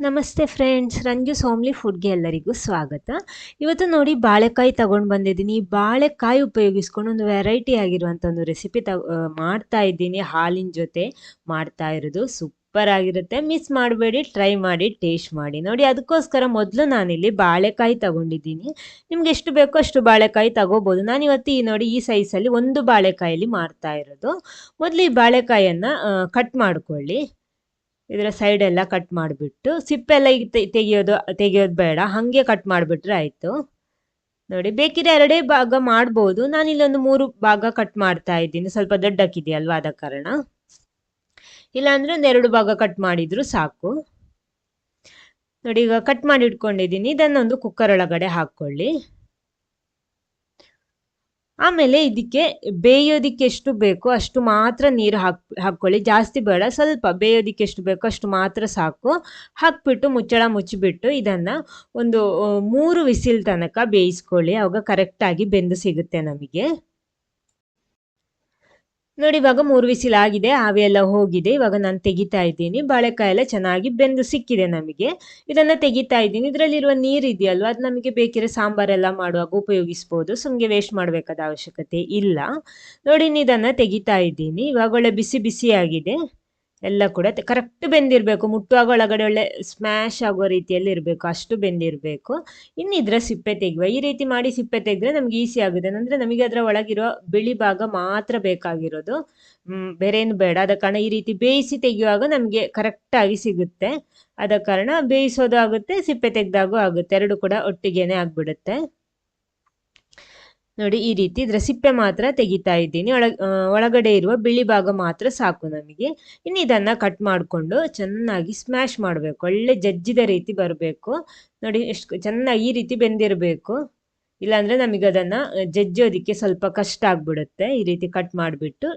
ನಮಸ್ತೆ ಫ್ರೆಂಡ್ಸ್ ರಂಜು ಸೋಮ್ಲಿ ಫುಡ್ಗೆ ಎಲ್ಲರಿಗೂ ಸ್ವಾಗತ. ಇವತ್ತು ನೋಡಿ ಬಾಳೆಕಾಯಿ ತಗೊಂಡು ಬಂದಿದ್ದೀನಿ. ಈ ಬಾಳೆಕಾಯಿ ಉಪಯೋಗಿಸ್ಕೊಂಡು ಒಂದು ವೆರೈಟಿ ಆಗಿರುವಂಥ ಒಂದು ರೆಸಿಪಿ ತ ಮಾಡ್ತಾ ಇದ್ದೀನಿ. ಹಾಲಿನ ಜೊತೆ ಮಾಡ್ತಾ ಇರೋದು. ಸೂಪರ್ ಆಗಿರುತ್ತೆ. ಮಿಸ್ ಮಾಡಬೇಡಿ ಟ್ರೈ ಮಾಡಿ ಟೇಸ್ಟ್ ಮಾಡಿ. ನೋಡಿ, ಅದಕ್ಕೋಸ್ಕರ ಮೊದಲು ನಾನಿಲ್ಲಿ ಬಾಳೆಕಾಯಿ ತಗೊಂಡಿದ್ದೀನಿ. ನಿಮ್ಗೆ ಎಷ್ಟು ಬೇಕೋ ಅಷ್ಟು ಬಾಳೆಕಾಯಿ ತಗೋಬೋದು. ನಾನು ಇವತ್ತು ಈ ನೋಡಿ, ಈ ಸೈಜಲ್ಲಿ ಒಂದು ಬಾಳೆಕಾಯಲ್ಲಿ ಮಾಡ್ತಾ ಇರೋದು. ಮೊದಲು ಈ ಬಾಳೆಕಾಯನ್ನು ಕಟ್ ಮಾಡ್ಕೊಳ್ಳಿ. ಇದರ ಸೈಡ್ ಎಲ್ಲ ಕಟ್ ಮಾಡಿಬಿಟ್ಟು ಸಿಪ್ಪೆಲ್ಲ ಈಗ ತೆಗೆಯೋದು ತೆಗಿಯೋದು ತೆಗಿಯೋದು ಬೇಡ. ಹಾಗೆ ಕಟ್ ಮಾಡಿಬಿಟ್ರೆ ಆಯಿತು. ನೋಡಿ, ಬೇಕಿದ್ರೆ ಎರಡೇ ಭಾಗ ಮಾಡ್ಬೋದು. ನಾನು ಇಲ್ಲೊಂದು ಮೂರು ಭಾಗ ಕಟ್ ಮಾಡ್ತಾ ಇದ್ದೀನಿ. ಸ್ವಲ್ಪ ದೊಡ್ಡಕ್ಕಿದೆಯಲ್ವಾ ಆದ ಕಾರಣ. ಇಲ್ಲಾಂದ್ರೆ ಒಂದು ಎರಡು ಭಾಗ ಕಟ್ ಮಾಡಿದ್ರು ಸಾಕು. ನೋಡಿ, ಈಗ ಕಟ್ ಮಾಡಿ ಇಟ್ಕೊಂಡಿದ್ದೀನಿ. ಇದನ್ನೊಂದು ಕುಕ್ಕರ್ ಒಳಗಡೆ ಹಾಕ್ಕೊಳ್ಳಿ. ಆಮೇಲೆ ಇದಕ್ಕೆ ಬೇಯೋದಿಕ್ಕೆ ಎಷ್ಟು ಬೇಕೋ ಅಷ್ಟು ಮಾತ್ರ ನೀರು ಹಾಕ್, ಹಾಕ್ಕೊಳ್ಳಿ. ಜಾಸ್ತಿ ಬೇಡ, ಸ್ವಲ್ಪ ಬೇಯೋದಿಕ್ಕೆ ಎಷ್ಟು ಬೇಕೋ ಅಷ್ಟು ಮಾತ್ರ ಸಾಕು. ಹಾಕ್ಬಿಟ್ಟು ಮುಚ್ಚಳ ಮುಚ್ಚಿಬಿಟ್ಟು ಇದನ್ನು ಒಂದು, ಮೂರು ವಿಸಿಲ್ ತನಕ ಬೇಯಿಸ್ಕೊಳ್ಳಿ. ಆವಾಗ ಕರೆಕ್ಟಾಗಿ ಬೆಂದು ಸಿಗುತ್ತೆ ನಮಗೆ. ನೋಡಿ, ಇವಾಗ ಮೂರು ವಿಸಿಲ್ ಆಗಿದೆ ಎಲ್ಲ ಹೋಗಿದೆ. ಇವಾಗ ನಾನು ತೆಗಿತಾ ಇದ್ದೀನಿ. ಬಾಳೆಕಾಯಿ ಎಲ್ಲ ಚೆನ್ನಾಗಿ ಬೆಂದು ಸಿಕ್ಕಿದೆ ನಮಗೆ. ಇದನ್ನು ತೆಗಿತಾ ಇದ್ದೀನಿ. ಇದರಲ್ಲಿರುವ ನೀರು ಇದೆಯಲ್ವ? ಅದು ನಮಗೆ ಬೇಕಿರೋ ಸಾಂಬಾರೆಲ್ಲ ಮಾಡುವಾಗ ಉಪಯೋಗಿಸ್ಬೋದು. ಸುಮ್ಗೆ ವೇಸ್ಟ್ ಮಾಡಬೇಕಾದ ಅವಶ್ಯಕತೆ ಇಲ್ಲ. ನೋಡಿ ಇದನ್ನು ತೆಗಿತಾ ಇದ್ದೀನಿ. ಇವಾಗ ಒಳ್ಳೆ ಬಿಸಿ ಬಿಸಿಯಾಗಿದೆ. ಎಲ್ಲ ಕೂಡ ಕರೆಕ್ಟ್ ಬೆಂದಿರಬೇಕು. ಮುಟ್ಟುವಾಗ ಒಳಗಡೆ ಒಳ್ಳೆ ಸ್ಮ್ಯಾಶ್ ಆಗೋ ರೀತಿಯಲ್ಲಿ ಇರಬೇಕು. ಅಷ್ಟು ಬೆಂದಿರಬೇಕು. ಇನ್ನು ಸಿಪ್ಪೆ ತೆಗೆಯುವ. ಈ ರೀತಿ ಮಾಡಿ ಸಿಪ್ಪೆ ತೆಗೆದ್ರೆ ನಮ್ಗೆ ಈಸಿ ಆಗುತ್ತೆ. ಅಂದರೆ ನಮಗೆ ಅದರ ಒಳಗಿರೋ ಬಿಳಿ ಭಾಗ ಮಾತ್ರ ಬೇಕಾಗಿರೋದು. ಬೇರೆ ಏನು ಬೇಡ. ಆದ ಕಾರಣ ಈ ರೀತಿ ಬೇಯಿಸಿ ತೆಗೆಯುವಾಗ ನಮಗೆ ಕರೆಕ್ಟಾಗಿ ಸಿಗುತ್ತೆ. ಆದ ಕಾರಣ ಬೇಯಿಸೋದು ಆಗುತ್ತೆ, ಸಿಪ್ಪೆ ತೆಗೆದಾಗೂ ಆಗುತ್ತೆ. ಎರಡು ಕೂಡ ಒಟ್ಟಿಗೆನೆ ಆಗ್ಬಿಡುತ್ತೆ. ನೋಡಿ, ಈ ರೀತಿ ಇದರ ಸಿಪ್ಪೆ ಮಾತ್ರ ತೆಗಿತಾ ಇದ್ದೀನಿ. ಒಳ ಒಳಗಡೆ ಇರುವ ಬಿಳಿ ಭಾಗ ಮಾತ್ರ ಸಾಕು ನಮಗೆ. ಇನ್ನು ಇದನ್ನು ಕಟ್ ಮಾಡಿಕೊಂಡು ಚೆನ್ನಾಗಿ ಸ್ಮ್ಯಾಶ್ ಮಾಡಬೇಕು. ಒಳ್ಳೆ ಜಜ್ಜಿದ ರೀತಿ ಬರಬೇಕು. ನೋಡಿ, ಎಷ್ಟು ಚೆನ್ನಾಗಿ ಈ ರೀತಿ ಬೆಂದಿರಬೇಕು. ಇಲ್ಲಾಂದರೆ ನಮಗೆ ಅದನ್ನು ಜಜ್ಜೋದಕ್ಕೆ ಸ್ವಲ್ಪ ಕಷ್ಟ ಆಗಿಬಿಡುತ್ತೆ. ಈ ರೀತಿ ಕಟ್ ಮಾಡಿಬಿಟ್ಟು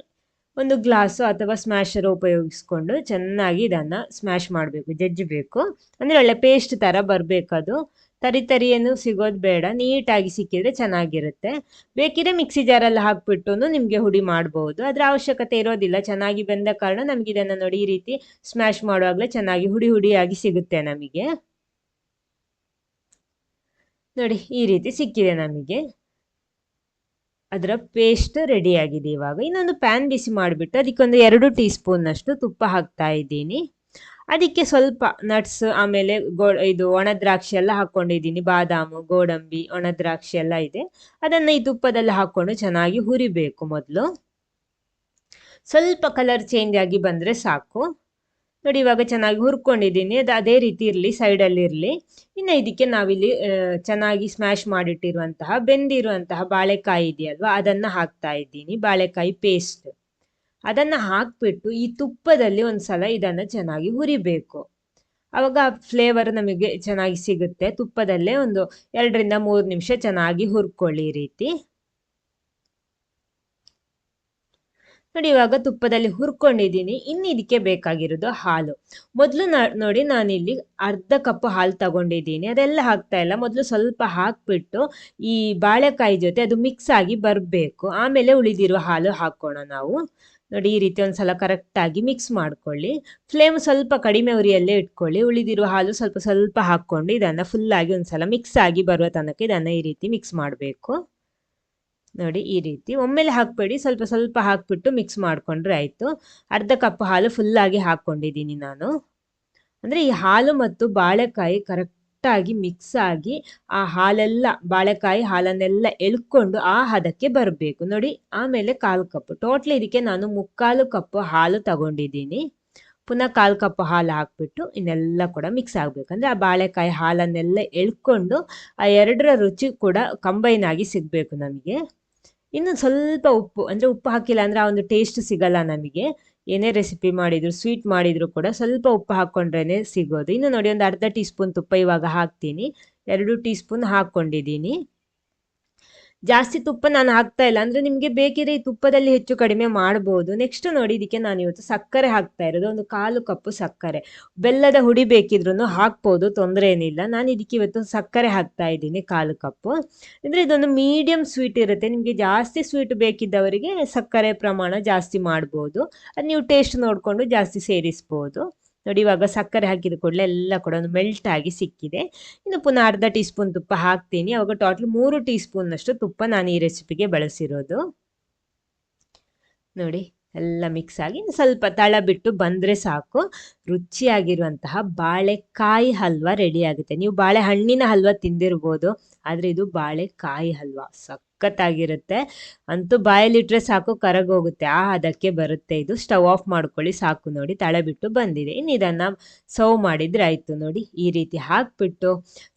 ಒಂದು ಗ್ಲಾಸು ಅಥವಾ ಸ್ಮ್ಯಾಶರ್ ಉಪಯೋಗಿಸ್ಕೊಂಡು ಚೆನ್ನಾಗಿ ಇದನ್ನು ಸ್ಮ್ಯಾಶ್ ಮಾಡಬೇಕು, ಜಜ್ಜಬೇಕು. ಅಂದರೆ ಒಳ್ಳೆ ಪೇಸ್ಟ್ ಥರ ಬರಬೇಕದು. ತರಿ ತರಿಯನ್ನು ಸಿಗೋದು ಬೇಡ, ನೀಟಾಗಿ ಸಿಕ್ಕಿದ್ರೆ ಚೆನ್ನಾಗಿರುತ್ತೆ. ಬೇಕಿದ್ರೆ ಮಿಕ್ಸಿ ಜಾರಲ್ಲಿ ಹಾಕ್ಬಿಟ್ಟು ನಿಮಗೆ ಹುಡಿ ಮಾಡ್ಬೋದು. ಅದರ ಅವಶ್ಯಕತೆ ಇರೋದಿಲ್ಲ, ಚೆನ್ನಾಗಿ ಬೆಂದ ಕಾರಣ ನಮಗೆ ಇದನ್ನು ನೋಡಿ ಈ ರೀತಿ ಸ್ಮ್ಯಾಶ್ ಮಾಡುವಾಗಲೇ ಚೆನ್ನಾಗಿ ಹುಡಿ ಹುಡಿಯಾಗಿ ಸಿಗುತ್ತೆ ನಮಗೆ. ನೋಡಿ, ಈ ರೀತಿ ಸಿಕ್ಕಿದೆ ನಮಗೆ. ಅದರ ಪೇಸ್ಟ್ ರೆಡಿಯಾಗಿದೆ ಇವಾಗ. ಇನ್ನೊಂದು ಪ್ಯಾನ್ ಬಿಸಿ ಮಾಡಿಬಿಟ್ಟು ಅದಕ್ಕೊಂದು ಎರಡು ಟೀ ಸ್ಪೂನ್ನಷ್ಟು ತುಪ್ಪ ಹಾಕ್ತಾ ಇದ್ದೀನಿ. ಅದಕ್ಕೆ ಸ್ವಲ್ಪ ನಟ್ಸ್ ಆಮೇಲೆ ಗೋ, ಇದು ಒಣದ್ರಾಕ್ಷಿ ಎಲ್ಲ ಹಾಕ್ಕೊಂಡಿದ್ದೀನಿ. ಬಾದಾಮು, ಗೋಡಂಬಿ ಒಣದ್ರಾಕ್ಷಿ ಎಲ್ಲ ಇದೆ. ಅದನ್ನು ಈ ತುಪ್ಪದಲ್ಲಿ ಹಾಕ್ಕೊಂಡು ಚೆನ್ನಾಗಿ ಹುರಿಬೇಕು ಮೊದಲು. ಸ್ವಲ್ಪ ಕಲರ್ ಚೇಂಜ್ ಆಗಿ ಬಂದರೆ ಸಾಕು. ನೋಡಿ, ಇವಾಗ ಚೆನ್ನಾಗಿ ಹುರ್ಕೊಂಡಿದ್ದೀನಿ. ಅದು ಅದೇ ರೀತಿ ಇರಲಿ, ಸೈಡಲ್ಲಿ ಇರಲಿ. ಇನ್ನು ಇದಕ್ಕೆ ನಾವಿಲ್ಲಿ ಚೆನ್ನಾಗಿ ಸ್ಮ್ಯಾಶ್ ಮಾಡಿಟ್ಟಿರುವಂತಹ, ಬೆಂದಿರುವಂತಹ ಬಾಳೆಕಾಯಿ ಇದೆಯಲ್ವಾ, ಅದನ್ನು ಹಾಕ್ತಾ ಇದ್ದೀನಿ. ಬಾಳೆಕಾಯಿ ಪೇಸ್ಟ್ ಅದನ್ನು ಹಾಕ್ಬಿಟ್ಟು ಈ ತುಪ್ಪದಲ್ಲಿ ಒಂದು ಸಲ ಇದನ್ನು ಚೆನ್ನಾಗಿ ಹುರಿಬೇಕು. ಆವಾಗ ಫ್ಲೇವರ್ ನಮಗೆ ಚೆನ್ನಾಗಿ ಸಿಗುತ್ತೆ. ತುಪ್ಪದಲ್ಲೇ ಒಂದು ಎರಡರಿಂದ ಮೂರು ನಿಮಿಷ ಚೆನ್ನಾಗಿ ಹುರ್ಕೊಳ್ಳಿ ರೀತಿ. ನೋಡಿ, ಇವಾಗ ತುಪ್ಪದಲ್ಲಿ ಹುರ್ಕೊಂಡಿದ್ದೀನಿ. ಇನ್ನು ಇದಕ್ಕೆ ಬೇಕಾಗಿರೋದು ಹಾಲು. ಮೊದಲು ನೋಡಿ, ನಾನಿಲ್ಲಿ ಅರ್ಧ ಕಪ್ ಹಾಲು ತಗೊಂಡಿದ್ದೀನಿ. ಅದೆಲ್ಲ ಹಾಕ್ತಾ ಇಲ್ಲ. ಮೊದಲು ಸ್ವಲ್ಪ ಹಾಕ್ಬಿಟ್ಟು ಈ ಬಾಳೆಕಾಯಿ ಜೊತೆ ಅದು ಮಿಕ್ಸ್ ಆಗಿ ಬರಬೇಕು. ಆಮೇಲೆ ಉಳಿದಿರುವ ಹಾಲು ಹಾಕೋಣ ನಾವು. ನೋಡಿ, ಈ ರೀತಿ ಒಂದ್ಸಲ ಕರೆಕ್ಟಾಗಿ ಮಿಕ್ಸ್ ಮಾಡ್ಕೊಳ್ಳಿ. ಫ್ಲೇಮ್ ಸ್ವಲ್ಪ ಕಡಿಮೆ ಉರಿಯಲ್ಲೇ ಇಟ್ಕೊಳ್ಳಿ. ಉಳಿದಿರುವ ಹಾಲು ಸ್ವಲ್ಪ ಸ್ವಲ್ಪ ಹಾಕ್ಕೊಂಡು ಇದನ್ನು ಫುಲ್ಲಾಗಿ ಒಂದ್ಸಲ ಮಿಕ್ಸ್ ಆಗಿ ಬರುವ ತನಕ ಇದನ್ನು ಈ ರೀತಿ ಮಿಕ್ಸ್ ಮಾಡಬೇಕು. ನೋಡಿ ಈ ರೀತಿ. ಒಮ್ಮೆಲೆ ಹಾಕಬೇಡಿ, ಸ್ವಲ್ಪ ಸ್ವಲ್ಪ ಹಾಕ್ಬಿಟ್ಟು ಮಿಕ್ಸ್ ಮಾಡಿಕೊಂಡ್ರೆ ಆಯಿತು. ಅರ್ಧ ಕಪ್ ಹಾಲು ಫುಲ್ಲಾಗಿ ಹಾಕ್ಕೊಂಡಿದ್ದೀನಿ ನಾನು. ಅಂದರೆ ಈ ಹಾಲು ಮತ್ತು ಬಾಳೆಕಾಯಿ ಕರೆಕ್ಟಾಗಿ ಮಿಕ್ಸ್ ಆಗಿ ಆ ಹಾಲೆಲ್ಲ, ಬಾಳೆಕಾಯಿ ಹಾಲನ್ನೆಲ್ಲ ಎಳ್ಕೊಂಡು ಆ ಹದಕ್ಕೆ ಬರಬೇಕು. ನೋಡಿ, ಆಮೇಲೆ ಕಾಲು ಕಪ್ ಟೋಟ್ಲಿ ಇದಕ್ಕೆ ನಾನು ಮುಕ್ಕಾಲು ಕಪ್ ಹಾಲು ತಗೊಂಡಿದ್ದೀನಿ. ಪುನಃ ಕಾಲು ಕಪ್ ಹಾಲು ಹಾಕ್ಬಿಟ್ಟು ಇನ್ನೆಲ್ಲ ಕೂಡ ಮಿಕ್ಸ್ ಆಗಬೇಕಂದ್ರೆ ಆ ಬಾಳೆಕಾಯಿ ಹಾಲನ್ನೆಲ್ಲ ಎಳ್ಕೊಂಡು ಆ ಎರಡರ ರುಚಿ ಕೂಡ ಕಂಬೈನ್ ಆಗಿ ಸಿಗಬೇಕು ನಮಗೆ. ಇನ್ನು ಸ್ವಲ್ಪ ಉಪ್ಪು, ಅಂದರೆ ಉಪ್ಪು ಹಾಕಿಲ್ಲ ಅಂದರೆ ಆ ಒಂದು ಟೇಸ್ಟ್ ಸಿಗಲ್ಲ ನಮಗೆ. ಏನೇ ರೆಸಿಪಿ ಮಾಡಿದ್ರು ಸ್ವೀಟ್ ಮಾಡಿದ್ರು ಕೂಡ ಸ್ವಲ್ಪ ಉಪ್ಪು ಹಾಕ್ಕೊಂಡ್ರೇ ಸಿಗೋದು. ಇನ್ನು ನೋಡಿ, ಒಂದು ಅರ್ಧ ಟೀ ಸ್ಪೂನ್ ತುಪ್ಪ ಇವಾಗ ಹಾಕ್ತೀನಿ. ಎರಡು ಟೀ ಸ್ಪೂನ್ ಹಾಕ್ಕೊಂಡಿದ್ದೀನಿ ಜಾಸ್ತಿ ತುಪ್ಪ ನಾನು ಹಾಕ್ತಾ ಇಲ್ಲ. ಅಂದ್ರೆ ನಿಮಗೆ ಬೇಕಿದ್ರೆ ಈ ತುಪ್ಪದಲ್ಲಿ ಹೆಚ್ಚು ಕಡಿಮೆ ಮಾಡ್ಬೋದು. ನೆಕ್ಸ್ಟ್ ನೋಡಿ ಇದಕ್ಕೆ ನಾನು ಇವತ್ತು ಸಕ್ಕರೆ ಹಾಕ್ತಾ ಇರೋದು. ಒಂದು ಕಾಲು ಕಪ್ಪು ಸಕ್ಕರೆ. ಬೆಲ್ಲದ ಹುಡಿ ಬೇಕಿದ್ರೂ ಹಾಕ್ಬೋದು, ತೊಂದರೆ ಏನಿಲ್ಲ. ನಾನು ಇದಕ್ಕೆ ಇವತ್ತು ಸಕ್ಕರೆ ಹಾಕ್ತಾ ಇದ್ದೀನಿ ಕಾಲು ಕಪ್ಪು. ಅಂದ್ರೆ ಇದೊಂದು ಮೀಡಿಯಂ ಸ್ವೀಟ್ ಇರುತ್ತೆ. ನಿಮಗೆ ಜಾಸ್ತಿ ಸ್ವೀಟ್ ಬೇಕಿದ್ದವರಿಗೆ ಸಕ್ಕರೆ ಪ್ರಮಾಣ ಜಾಸ್ತಿ ಮಾಡ್ಬೋದು. ಅದು ನೀವು ಟೇಸ್ಟ್ ನೋಡಿಕೊಂಡು ಜಾಸ್ತಿ ಸೇರಿಸ್ಬೋದು. ನೋಡಿ ಇವಾಗ ಸಕ್ಕರೆ ಹಾಕಿದ ಕೂಡಲೇ ಎಲ್ಲ ಕೂಡ ಒಂದು ಮೆಲ್ಟ್ ಆಗಿ ಸಿಕ್ಕಿದೆ. ಇನ್ನು ಪುನಃ ಅರ್ಧ ಟೀ ಸ್ಪೂನ್ ತುಪ್ಪ ಹಾಕ್ತೀನಿ. ಅವಾಗ ಟೋಟಲ್ ಮೂರು ಟೀ ಸ್ಪೂನ್ನಷ್ಟು ತುಪ್ಪ ನಾನು ಈ ರೆಸಿಪಿಗೆ ಬಳಸಿರೋದು. ನೋಡಿ ಎಲ್ಲ ಮಿಕ್ಸ್ ಆಗಿ ಸ್ವಲ್ಪ ತಳ ಬಿಟ್ಟು ಬಂದರೆ ಸಾಕು. ರುಚಿಯಾಗಿರುವಂತಹ ಬಾಳೆಕಾಯಿ ಹಲ್ವಾ ರೆಡಿ ಆಗುತ್ತೆ. ನೀವು ಬಾಳೆಹಣ್ಣಿನ ಹಲ್ವಾ ತಿಂದಿರ್ಬೋದು, ಆದರೆ ಇದು ಬಾಳೆಕಾಯಿ ಹಲ್ವ. ಸಖತ್ತಾಗಿರುತ್ತೆ. ಅಂತೂ ಬಾಯಲ್ಲಿಟ್ರೆ ಸಾಕು, ಕರಗೋಗುತ್ತೆ. ಆ ಅದಕ್ಕೆ ಬರುತ್ತೆ. ಇದು ಸ್ಟವ್ ಆಫ್ ಮಾಡ್ಕೊಳ್ಳಿ, ಸಾಕು ನೋಡಿ. ತಳೆ ಬಿಟ್ಟು ಬಂದಿದೆ. ಇನ್ನು ಇದನ್ನು ಸರ್ವ್ ಮಾಡಿದ್ರೆ ಆಯಿತು ನೋಡಿ. ಈ ರೀತಿ ಹಾಕ್ಬಿಟ್ಟು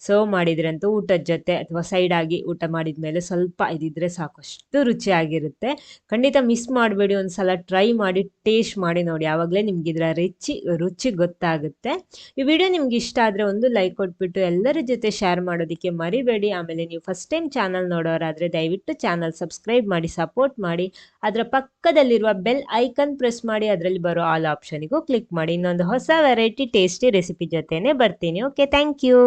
ಸರ್ವ್ ಮಾಡಿದ್ರಂತೂ ಊಟದ ಜೊತೆ ಅಥವಾ ಸೈಡಾಗಿ ಊಟ ಮಾಡಿದ ಮೇಲೆ ಸ್ವಲ್ಪ ಇದಿದ್ರೆ ಸಾಕು. ಅಷ್ಟು ರುಚಿಯಾಗಿರುತ್ತೆ. ಖಂಡಿತ ಮಿಸ್ ಮಾಡಬೇಡಿ. ಒಂದು ಸಲ ಟ್ರೈ ಮಾಡಿ ಟೇಸ್ಟ್ ಮಾಡಿ ನೋಡಿ. ಆವಾಗಲೇ ನಿಮ್ಗೆ ಇದರ ರುಚಿ ರುಚಿ ಗೊತ್ತಾಗುತ್ತೆ. ಈ ವಿಡಿಯೋ ನಿಮ್ಗೆ ಇಷ್ಟ ಆದರೆ ಒಂದು ಲೈಕ್ ಕೊಟ್ಬಿಟ್ಟು ಎಲ್ಲರ ಜೊತೆ ಶೇರ್ ಮಾಡೋದಕ್ಕೆ ಮರಿಬೇಡಿ. ಆಮೇಲೆ ನೀವು ಫಸ್ಟ್ ಟೈಮ್ ಚಾನಲ್ ನೋಡೋರಾದರೆ ದಯವಿಟ್ಟು ಚಾನಲ್ ಸಬ್ಸ್ಕ್ರೈಬ್ ಮಾಡಿ, ಸಪೋರ್ಟ್ ಮಾಡಿ. ಅದರ ಪಕ್ಕದಲ್ಲಿರುವ ಬೆಲ್ ಐಕನ್ ಪ್ರೆಸ್ ಮಾಡಿ, ಅದರಲ್ಲಿ ಬರೋ ಆಲ್ ಆಪ್ಷನಿಗೂ ಕ್ಲಿಕ್ ಮಾಡಿ. ಇನ್ನೊಂದು ಹೊಸ ವೆರೈಟಿ ಟೇಸ್ಟಿ ರೆಸಿಪಿ ಜೊತೆನೇ ಬರ್ತೀನಿ. Okay thank you